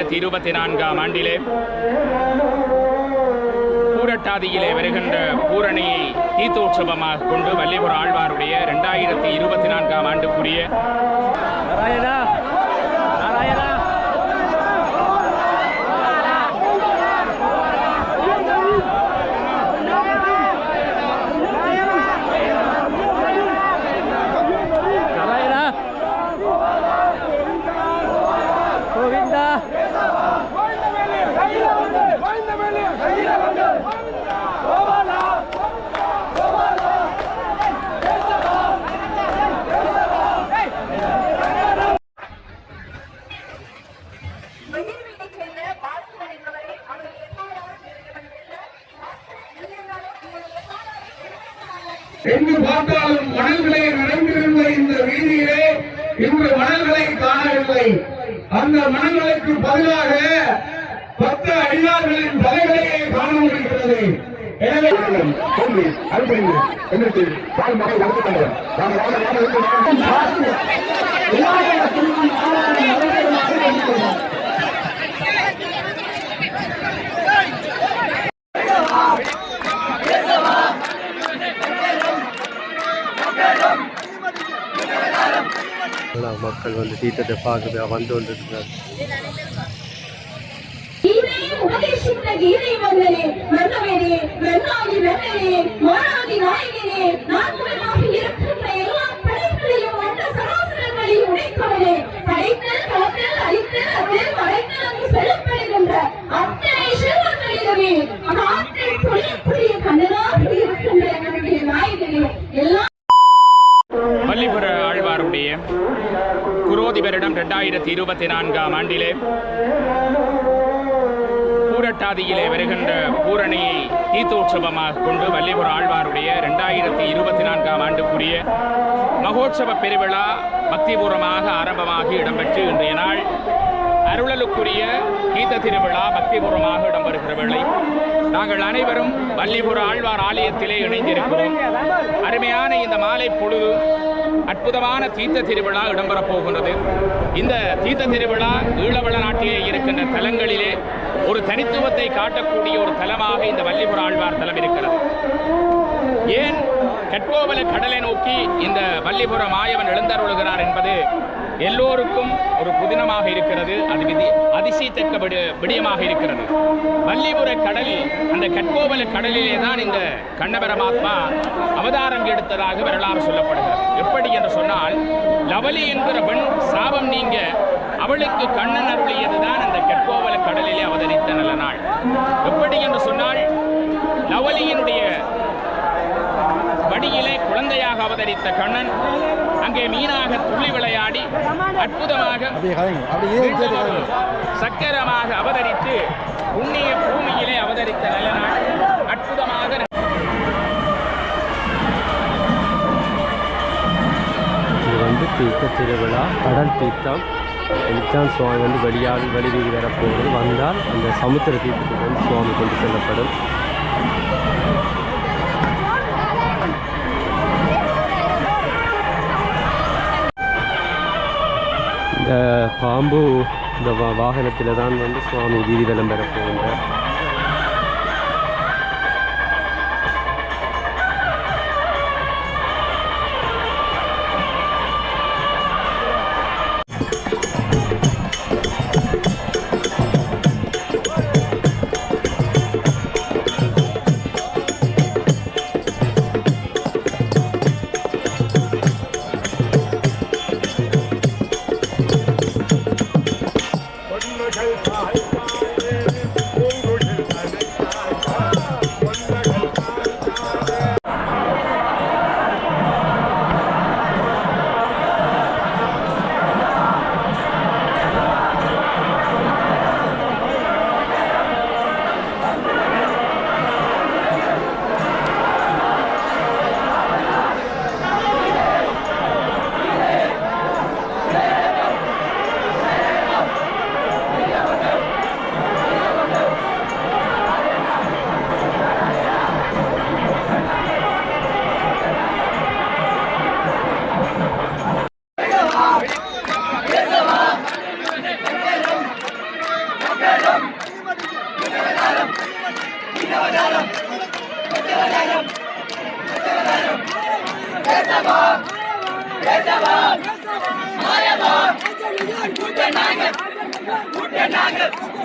ஆழ்வாருடைய இருபத்தி நான்காம் ஆண்டிலே பூரட்டாதியிலே வருகின்ற பூரணியை தீர்த்தோற்சவமாக கொண்டு வல்லிபுர ஆழ்வாருடைய இரண்டாயிரத்தி இருபத்தி நான்காம் ஆண்டுக்குரிய நாராயணா நாராயணா நாராயணா கோவிந்தா மயில் வீட்டுக்கு சென்ற பாலத்தில் இருந்தவரை அவர் எவ்வாறாக எங்கு பார்த்தாலும் மணல்களை நிறைந்திருந்த இந்த வீதியிலே இன்று மணல்களை காணவில்லை அந்த மணல்களுக்கு பதிலாக பத்து அடியார்களின் தலைகளையே காண முடிகிறது எனவே தோன்றி அனுப்பிடுங்க எங்களுக்கு பால் மகை நடந்து கொண்டவர் நாங்கள் வாழ வாழ இருக்கிறோம். மக்கள் வந்து தீர்த்தத்தை பார்க்க வந்து கொண்டிருக்கிறார் உபதேசித்த கீதை நாயகனே இருக்கின்ற எல்லா படைகளையும் சராசரங்களை உடைப்பவனே படைத்தல் காத்தல் அழித்தல் அது அத்தனை செல்வங்களிலுமே கண்ணனாக இருக்கின்ற நாயகனே. எல்லா ஆழ்வாருடைய குரோதிபரிடம் ரெண்டாயிரத்தி இருபத்தி நான்காம் ஆண்டிலே பட்டாதியிலே வருகின்ற பூரணியை தீர்த்தோற்சவமாக கொண்டு வல்லிபுர ஆழ்வாருடைய ரெண்டாயிரத்தி இருபத்தி நான்காம் ஆண்டுக்குரிய மகோற்சவ பெருவிழா பக்திபூர்வமாக ஆரம்பமாகி இடம்பெற்று இன்றைய நாள் அருளலுக்குரிய கீத திருவிழா பக்திபூர்வமாக இடம்பெறுகிற வேளை. நாங்கள் அனைவரும் வள்ளிபுர ஆழ்வார் ஆலயத்திலே இணைந்திருக்கிறோம். அருமையான இந்த மாலை பொழுது அற்புதமான தீர்த்த திருவிழா இடம்பெறப் போகின்றது இந்த தீர்த்த திருவிழா ஈழவள நாட்டிலே இருக்கின்ற தலங்களிலே ஒரு தனித்துவத்தை காட்டக்கூடிய ஒரு தலமாக இந்த வள்ளிபுர ஆழ்வார் தலம் இருக்கிறது. ஏன் கட்கோவல கடலை நோக்கி இந்த வள்ளிபுர மாயவன் எழுந்தருளுகிறார் என்பது எல்லோருக்கும் ஒரு புதினமாக இருக்கிறது. அது விதி அதிசயத்தக்க விடயமாக இருக்கிறது. வல்லிபுர கடல் அந்த கட்கோவல கடலிலே தான் இந்த கண்ணபரமாத்மா அவதாரம் எடுத்ததாக வரலாறு சொல்லப்படுகிறது. எப்படி என்று சொன்னால் லவலி என்கிற பெண் சாபம் நீங்க அவளுக்கு கண்ணன் அருளியதுதான் அந்த கட்கோவல கடலிலே அவதரித்த நல்ல நாள். எப்படி என்று சொன்னால் லவலியினுடைய வடியிலே குழந்தையாக அவதரித்த கண்ணன் அங்கே மீனாக துள்ளி விளையாடி அற்புதமாக சக்கரமாக அவதரித்து புண்ணிய பூமியிலே அவதரித்த நல்ல நாள் அற்புதமாக இது வந்து தீர்த்த திருவிழா. கடல் தீர்த்தம். இதுதான் சுவாமி வந்து வெளியால் வெளிவீதி வரப்போகிறது வந்தால் அந்த சமுத்திர தீர்த்தத்துக்கு வந்து சுவாமி கொண்டு செல்லப்படும். இந்த பாம்பு இந்த வா வாகனத்தில் தான் வந்து சுவாமி வீதி விளம்பரம் போகின்ற சுவாமியானது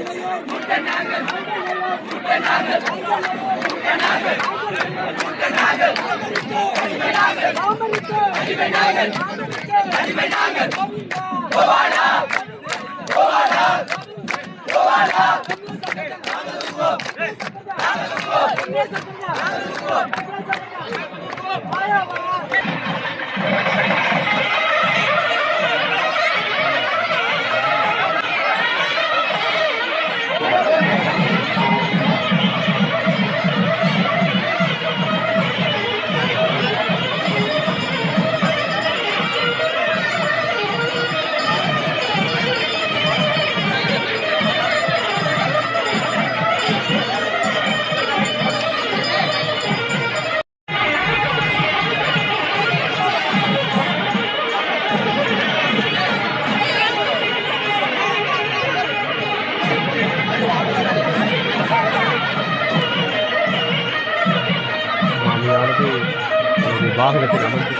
வாகனத்தில் அமர்ந்து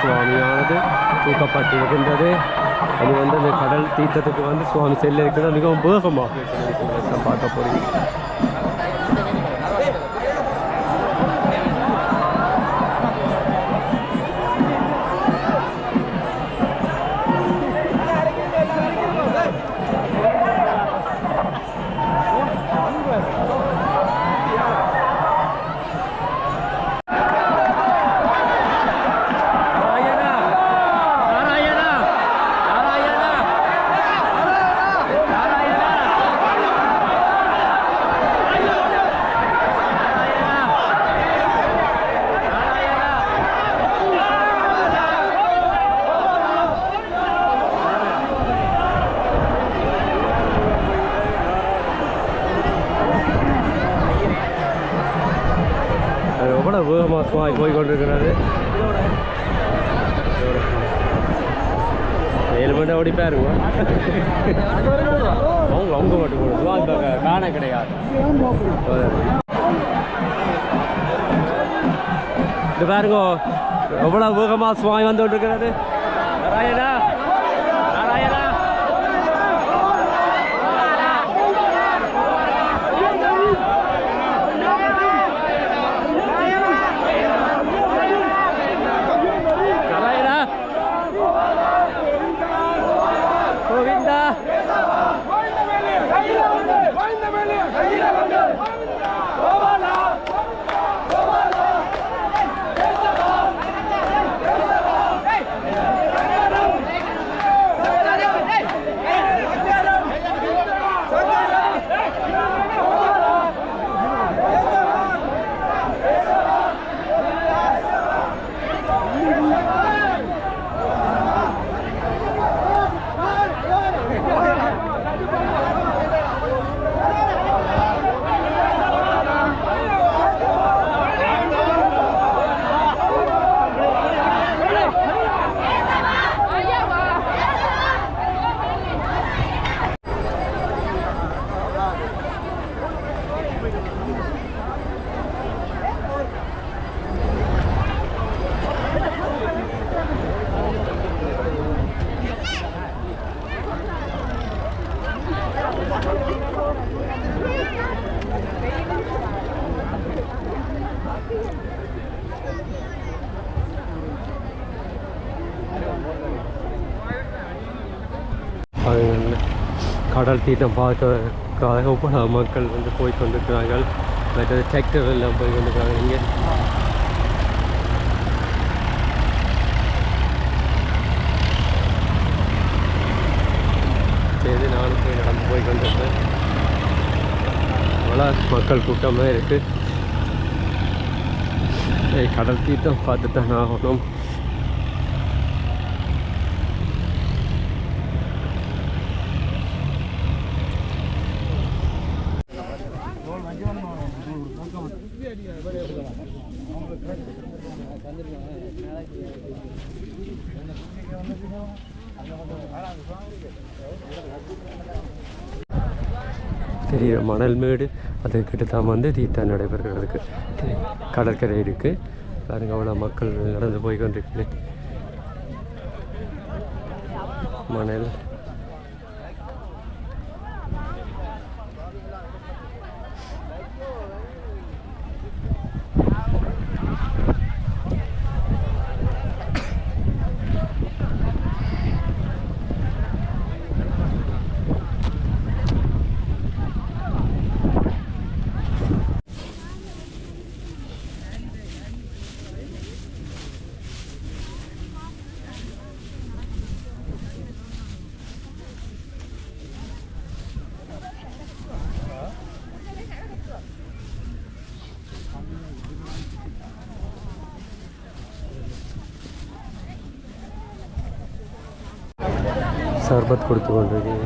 சுவாமியானது தூக்கப்பட்டிருக்கின்றது. அது வந்து அந்த கடல் தீர்த்தத்துக்கு வந்து சுவாமி செல்ல இருக்கிறது மிகவும் வேகமாக பார்க்க போகிறீங்க மாசமாக வேகமாக போய் கொண்டிருக்கிறது ஏழு மணி ஓடி பாருங்க அவங்க அவங்க மட்டும் போடுவோம் அந்த காண கிடையாது. இது பாருங்க எவ்வளோ வேகமாக சுவாமி வந்து கொண்டிருக்கிறது. நாராயணா நாராயணா கடல் தீட்டம் பார்க்கறதுக்காக பல மக்கள் வந்து போய் கொண்டிருக்கிறார்கள். மற்றது டிராக்டர் எல்லாம் போய் கொண்டிருக்கிறாங்க இங்கே. சரி நானும் போய் நடந்து போய் கொண்டிருக்கேன் அவ்வளோ மக்கள் கூட்டமாக இருக்குது கடல் தீட்டம் பார்த்துட்டு தான் ஆகணும். மணல் மேடு அதுக்கிட்ட தான் வந்து தீர்த்தம் நடைபெறுகிறதுக்கு. கடற்கரை இருக்குது பாருங்க அவ்வளோ மக்கள் நடந்து போய் கொண்டிருக்கு மணல். ಸರ್ಬತ್ ಕೊಡ್ತೀವಿ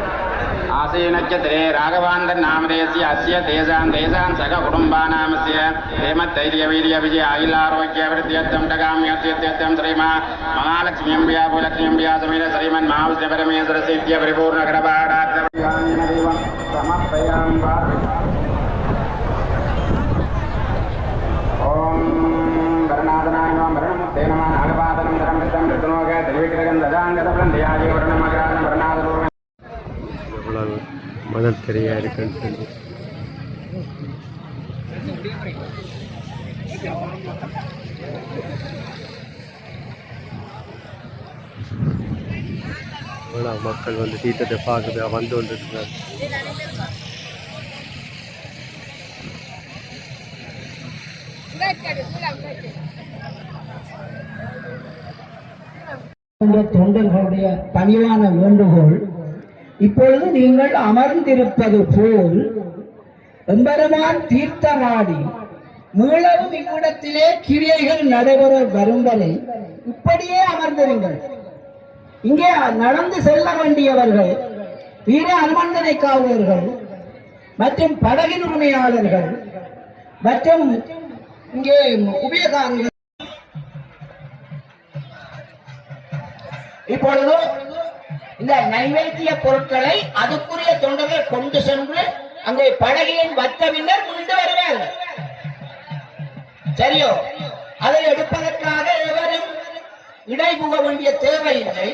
तामसी नक्षत्रे राघवान्तन्नामदेशि अस्य तेषां तेषां सह कुटुम्बानामस्य प्रेमधैर्यवीर्यविजयायुलारोग्यवृद्ध्यर्थं टकाम्यर्थ्यत्यर्थं श्रीमा महालक्ष्मीम्बिया भूलक्ष्मीम्बिया समेत श्रीमन्माविष्णपरमेश्वरसिद्ध्य परिपूर्णकरपाडात् ॐ वरणादनाय नमः वरणमुक्ते नमः नागपादनं धरं कृतं ऋतुनोग दरिविकृतं ददाङ्गतप्रन्दयादिवर्णमग्रा மணல் திரையாக இருக்குன்னு சொல்லி. மக்கள் வந்து தீர்த்தத்தை பார்க்குது வந்து வந்துருக்குறாங்க தொண்டர்களுடைய பணிவான வேண்டுகோள் இப்பொழுது நீங்கள் அமர்ந்திருப்பது போல் எம்பெருமான் தீர்த்தமாடி மீளவும் இவ்விடத்திலே கிரியைகள் நடைபெற வரும் வரை இப்படியே அமர்ந்திருங்கள். இங்கே நடந்து செல்ல வேண்டியவர்கள் வீர அனுமந்தனை காவலர்கள் மற்றும் படகின் உரிமையாளர்கள் மற்றும் இங்கே உபயோகங்கள் இப்பொழுது இந்த நைவேத்திய பொருட்களை அதுக்குரிய தொண்டர்கள் கொண்டு சென்று அங்கே படகில் வத்த பின்னர் மீண்டு வருவார்கள். சரியோ? அதை எடுப்பதற்காக எவரும் இடைபுக வேண்டிய தேவையில்லை.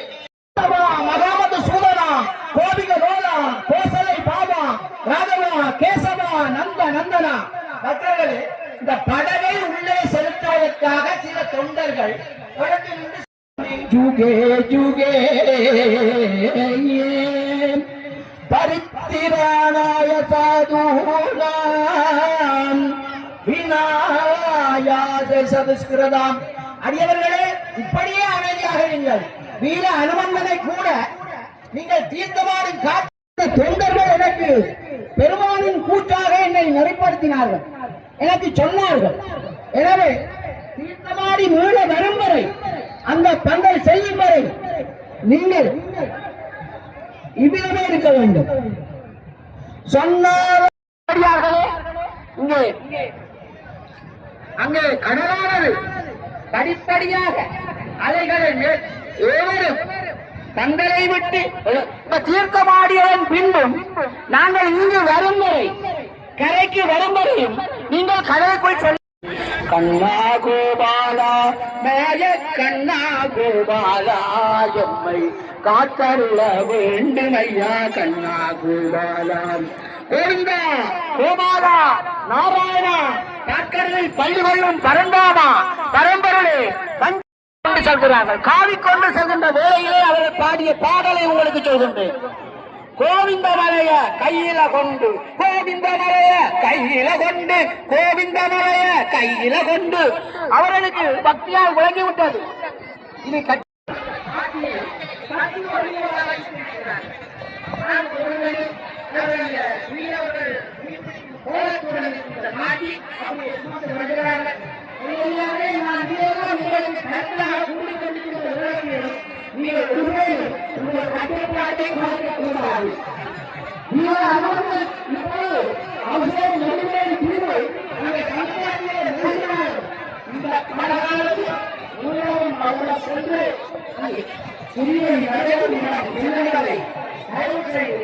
மகாமது சூதனா கோபிக லோலா கோசலை பாபா ராகவா கேசவா நந்த நந்தனா. மற்றவர்களே இந்த படகை உள்ளே செலுத்துவதற்காக சில தொண்டர்கள் இடத்தில் நின்று விநாயாச அடியவர்களே இப்படியே அமைதியாக நீங்கள் வீர அனுமந்தனை கூட நீங்கள் தீர்த்தமாடி காத்த தொண்டர்கள் எனக்கு பெருமானின் கூட்டாக என்னை நெறிப்படுத்தினார்கள். எனக்கு சொன்னார்கள் எனவே தீர்த்தமாடி மீள வரும் வரை அந்த தங்கள் செல்லும் வரை நீங்கள் இவ்விதமே இருக்க வேண்டும். சொன்னார்களே. இங்கே அங்கே கடலானது படிப்படியாக அலைகளை மே- ஏவரும். தங்களை விட்டு தீர்க்கமாடியதன் பின்பும் நாங்கள் இங்கு வரும் வரை கரைக்கு வரும் வரையும் நீங்கள் கடலுக்குள் செல்ல கண்ணா கோபாலா மாய கண்ணா கோபாலா எம்மை காத்தருள வேண்டும் ஐயா கண்ணா கோபாலா. கோவிந்தா கோபாலா நாராயணா காக்கடலில் பள்ளி கொள்ளும் பரந்தாமா பரம்பொருளே கொண்டு செல்கிறார்கள் காவி கொண்டு செல்கின்ற வேளையிலே அவர்கள் பாடிய பாடலை உங்களுக்கு சொல்கின்றேன் கோவிந்த மலைய கையில கொண்டு கோவிந்த மலைய கையில கொண்டு கோவிந்த மலைய கையில கொண்டு அவர்களுக்கு பக்தியால் கோலத்துடன் மாற்றி அப்படியே சுமந்து வருகிறார்கள் எல்லாமே நான் இதெல்லாம் உங்களுக்கு நன்றாக கூடிக்கொண்டிருக்கிற உலகங்களும் நீங்கள் உண்மையில் உங்கள் கட்டுப்பாட்டை பார்க்க கூடாது நீங்கள் அவர்கள் இப்போது அவசர நெருங்கிய பிரிவை உங்கள் சமுதாயத்திலே நெருங்கினார் இந்த கடகாலத்தில் உலகம் அவர்களை கொண்டு சிறிய நிறைவு நிலைகளை தயவு செய்து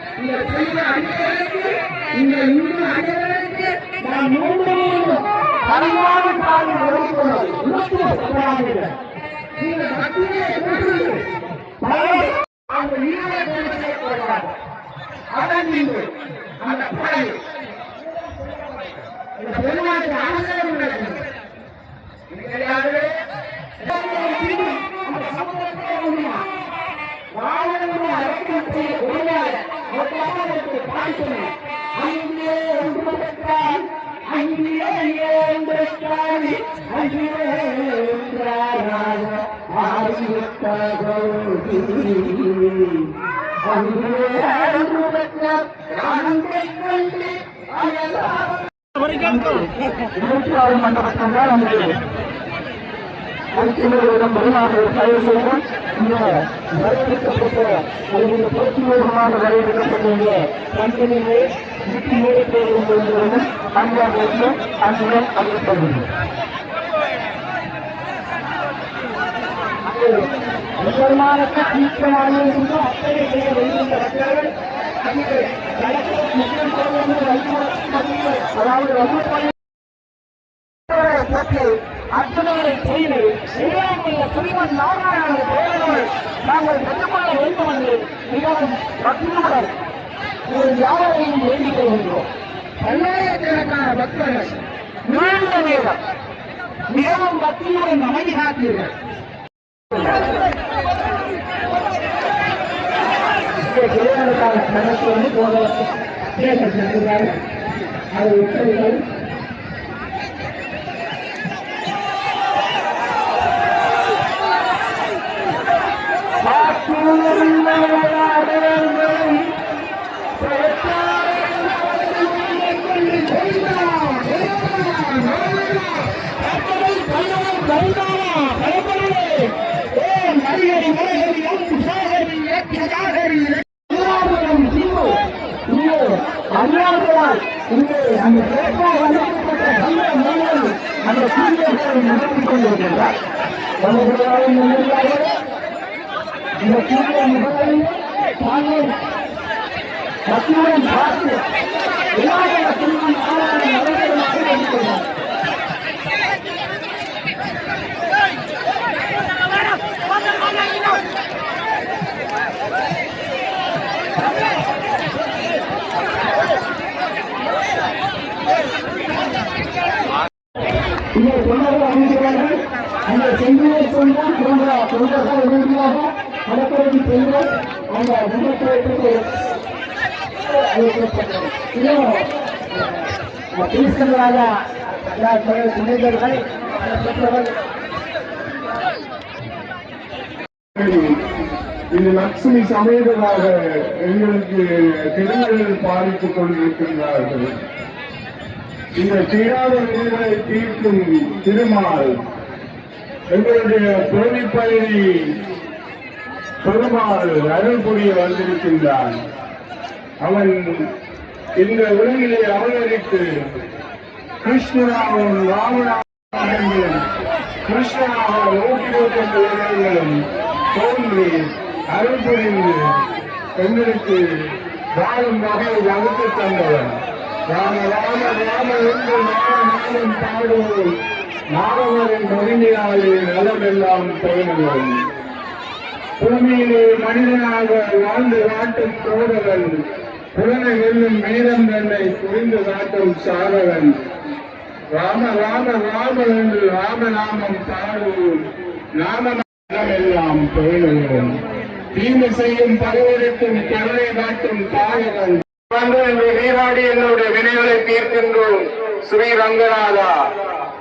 இந்த செய்த அடிப்படைக்கு இந்த இந்து நாம் காலம் ஒதுக்கிக்கொள்வது சமுதாயங்கள் இந்த அதன் அந்த படை இந்த உள்ளது. அந்த சமுதாயத்தை உண்மையா வாழனுடைய அரக்கத்தை உருவாக ஒட்டாமலுக்கு பாய்ச்சணும் அங்கே ஒன்று பெற்றால் அங்கே என்றால் அங்கே என்றாராக ஆதித்த அங்கே ஒன்று பெற்றால் அங்கே கண்டு அயலாக மண்டபத்தில் தான் அனைத்தினரிடம் வருமாறு தயவு செய்து இந்த வரவேற்கப்பட்ட அல்லது பிரத்யேகமாக வரவேற்கப்பட்ட கம்பெனியை விட்டு ஏறிப்போவதும் அங்கே அங்கே அறிவிப்படுகிறது தீர்க்கமாக இருந்து அத்தனை மக்கள் அதாவது அர்ச்சனைகளை செய்து உள்ள ஸ்ரீமன் நாராயணனுடைய பெயரோடு நாங்கள் பெற்றுக்கொள்ள வேண்டும் என்று மிகவும் பக்தியுடன் ஒரு யாவரையும் வேண்டிக் கொள்கின்றோம். பல்லாயிரக்கணக்கான பக்தர்கள் நீண்ட நேரம் மிகவும் பக்தியுடன் அமைதி காத்தீர்கள் இறைவனுக்கான கணக்கு வந்து போத பேச செல்கிறார்கள் அதை உத்தரவுகள் Hallelujah. கிருஷ்ணராஜா துணைவர்கள் இது இந்த லட்சுமி சமேதமாக எங்களுக்கு திருமணங்கள் பாதித்துக் கொண்டிருக்கின்றார்கள் இந்த தீராத விதிகளை தீர்க்கும் திருமால் எங்களுடைய தோழிப்பயணி பெருமாள் அருள் புரிய வந்திருக்கின்றான் அவன் இந்த உலகிலே அவதரித்து கிருஷ்ணனாகவும் ராமநாதங்களும் கிருஷ்ணனாக நூற்றி இருபத்தொன்று தோன்றி அருள் புரிந்து எங்களுக்கு வாழும் வகையை வகுத்து தந்தவர். ராம ராம ராம என்று நாம நாளும் பாடுவோம். நாமவரின் மகிழ்ச்சியாலே நலமெல்லாம் பயிர்வோம் பூமியிலே மனிதனாக வாழ்ந்து காட்டும் தோழவன் புலனை வெல்லும் மேதம் தன்னை புரிந்து காட்டும் சாதவன் ராம ராம ராம என்று ராமநாமம் பாடுவோம். நாம எல்லாம் பேணுவோம். தீமை செய்யும் பகவருக்கும் கருணை காட்டும் தாயகன் வந்து இன்று நீராடி என்னுடைய வினைகளை தீர்க்கின்றோம். ஸ்ரீ ரங்கநாதா.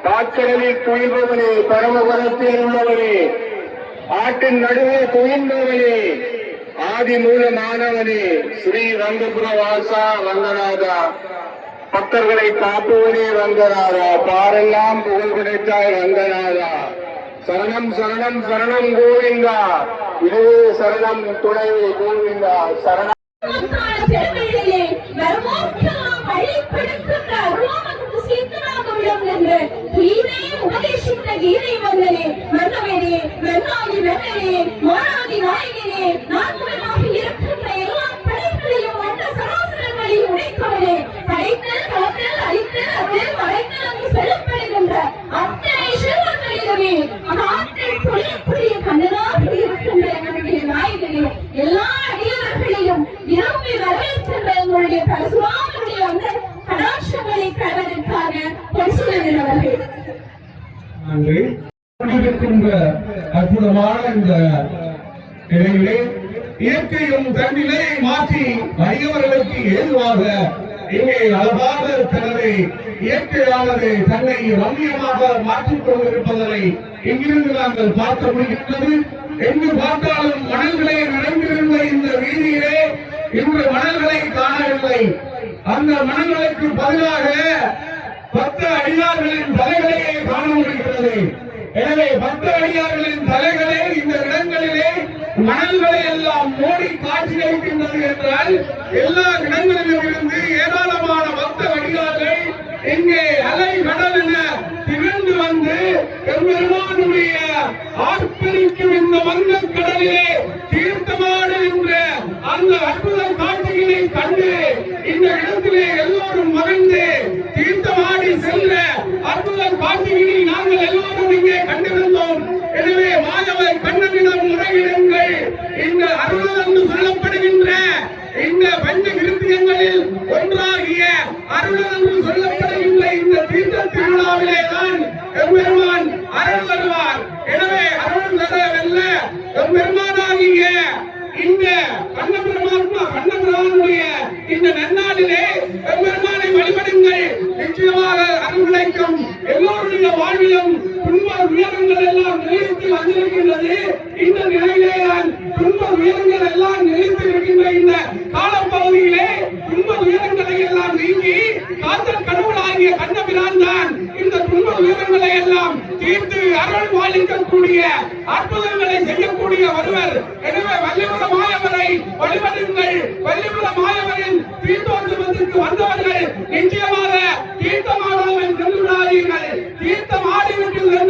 பாக்கடலில் துயில்பவனே பரமபுரத்தில் உள்ளவனே. ஆட்டின் நடுவே ஆதி மூல மாணவனே ஸ்ரீ ரங்கபுர வாசா ரங்கநாதா. பக்தர்களை காப்பவனே ரங்கநாதா. பாரெல்லாம் புகழ் கிடைத்தாய் ரங்கநாதா. சரணம் சரணம் சரணம் கோவிந்தா. இதுவே சரணம் துணை கோவிந்தா. சரணம். பெருமையிலே வருவோர்க்கெல்லாம் வழிப்படுத்துகின்ற அருளாமக்கு சீத்தனாக விளங்குகின்ற உபதேசித்த கீதை மன்னனே மன்னவனே மன்னாதி மன்னனே மானாதி நாயகனே நான்குலமாக இருக்கின்ற எல்லா படைகளையும் வந்த உடைப்பவனே படைத்தல் காத்தல் அழித்தல் மறைத்தல் அத்தனை செல்வங்களிலுமே பொழியக்கூடிய கண்ணனாக இருக்கின்ற எங்களுடைய நாயகனே எல்லா அடியவர்களையும் விரும்பி வரவேற்கின்ற எங்களுடைய பரசுராமனுடைய அந்த கடாட்சங்களை பெறுவதற்காக பரிசுடன் அவர்கள் நன்றி. அற்புதமான இந்த நிலையிலே இயற்கையும் தன் மாற்றி அடியவர்களுக்கு ஏதுவாக இங்கே அழகாக தனது இயற்கையானது தன்னை ரம்யமாக மாற்றிக் கொண்டிருப்பதனை இங்கிருந்து நாங்கள் பார்க்க முடிகின்றது. எங்கு பார்த்தாலும் மணல்களே நிறைந்திருந்த இந்த வீதியிலே இன்று மணல்களை காணவில்லை. அந்த மணல்களுக்கு பதிலாக பத்து அடியார்களின் தலைகளையே காண முடிகிறது எனவே பத்து அடியார்களின் தலைகளே இந்த இடங்களிலே மணல்களை எல்லாம் மூடி காட்சி அளிக்கின்றது என்றால் எல்லா இடங்களிலும் இருந்து ஏராளமான பக்த அடியார்கள் இங்கே அலை கடல் என வந்து எம்பெருமானுடைய ஆர்ப்பரிக்கும் இந்த வங்க கடலிலே தீர்த்தமாடுகின்ற அந்த அற்புத காட்சிகளை கண்டு இந்த இடத்திலே எல்லோரும் மகிழ்ந்து தீர்த்தமாடி செல்ல அற்புத காட்சிகளை நாங்கள் எல்லோரும் இங்கே கண்டிருந்தோம். எனவே மாதவர் கண்ணனிடம் முறையிடுங்கள். இந்த அருள் என்று சொல்லப்படுகின்ற இந்த பஞ்ச கிருத்தியங்களில் ஒன்றாகிய அருள் என்று சொல்லப்படுகின்ற இந்த தீர்த்த திருவிழாவிலே தான் எம்பெருமான் அருள் வருவார். எனவே அருள் தரவல்ல. எம்பெருமானாகிய இந்த கண்ணபெருமாத்மா கண்ணபெருமானுடைய இந்த நன்னாளிலே எம்பெருமானை வழிபடுங்கள். நிச்சயமாக அருள் கிடைக்கும் எல்லோருடைய வாழ்விலும் துன்ப உயரங்கள் எல்லாம் நிறைவேற்றி வந்திருக்கின்றது. இந்த நிலையிலே தான் துன்ப உயரங்கள் எல்லாம் நிறைந்து இருக்கின்ற இந்த காலப்பகுதியிலே துன்ப உயரங்களை எல்லாம் நீங்கி காத்தல் கடவுளாகிய கண்ணபிரான் தான் இந்த துன்ப உயரங்களை எல்லாம் தீர்த்து அருள் பாலிக்கக்கூடிய அற்புதங்களை செய்யக்கூடிய ஒருவர். எனவே வள்ளிபுர மாயவரை வழிபடுங்கள். வள்ளிபுர மாயவரின் தீர்த்தோத்சவத்திற்கு வந்தவர்கள் நிச்சயமாக தீர்த்தமானவர்கள் சென்று விடாதீர்கள். தீர்த்தம் ஆடிவிட்டு சென்று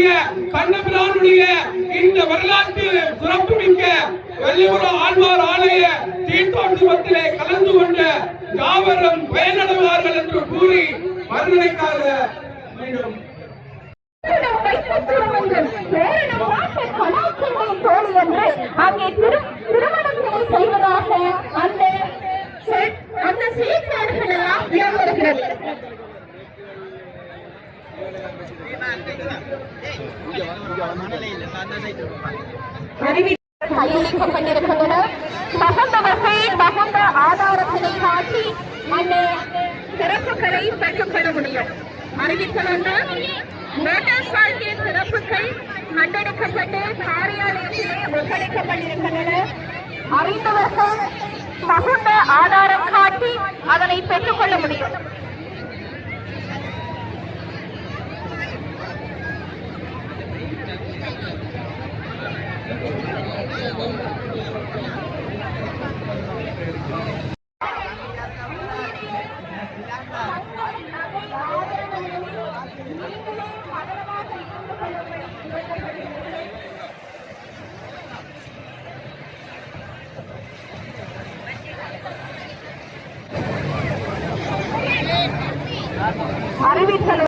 இருக்கக்கூடிய கண்ணபிரானுடைய இந்த வரலாற்று சிறப்பு மிக்க வள்ளிபுரம் ஆழ்வார் ஆலய தீர்த்தோற்சவத்திலே கலந்து கொண்ட யாவரும் பயனடைவார்கள் என்று கூறி மறுநிலைக்காக மீண்டும். செய்வதாக அந்த அந்த செயற்பாடுகள் எல்லாம் இடம்பெறுகிறது கையளிக்கப்பட்டிருக்கின்றன தகுந்தவர்கள் தகுந்த ஆதாரத்தினை காட்டி அந்த சிறப்புகளை பெற்றுக்கொள்ள முடியும் அறிவித்தலொன்று மோட்டார் சைக்கிள் சிறப்புகள் கண்டெடுக்கப்பட்டு காரியாலயத்திலே ஒப்படைக்கப்பட்டிருக்கின்றன அறிந்தவர்கள் தகுந்த ஆதாரம் காட்டி அதனை பெற்றுக்கொள்ள முடியும். বিবিধ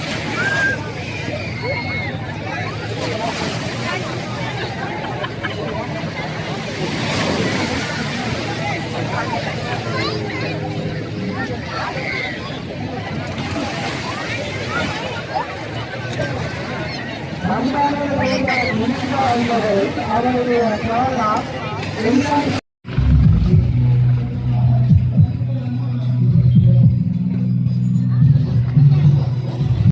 அழகாக அவருடைய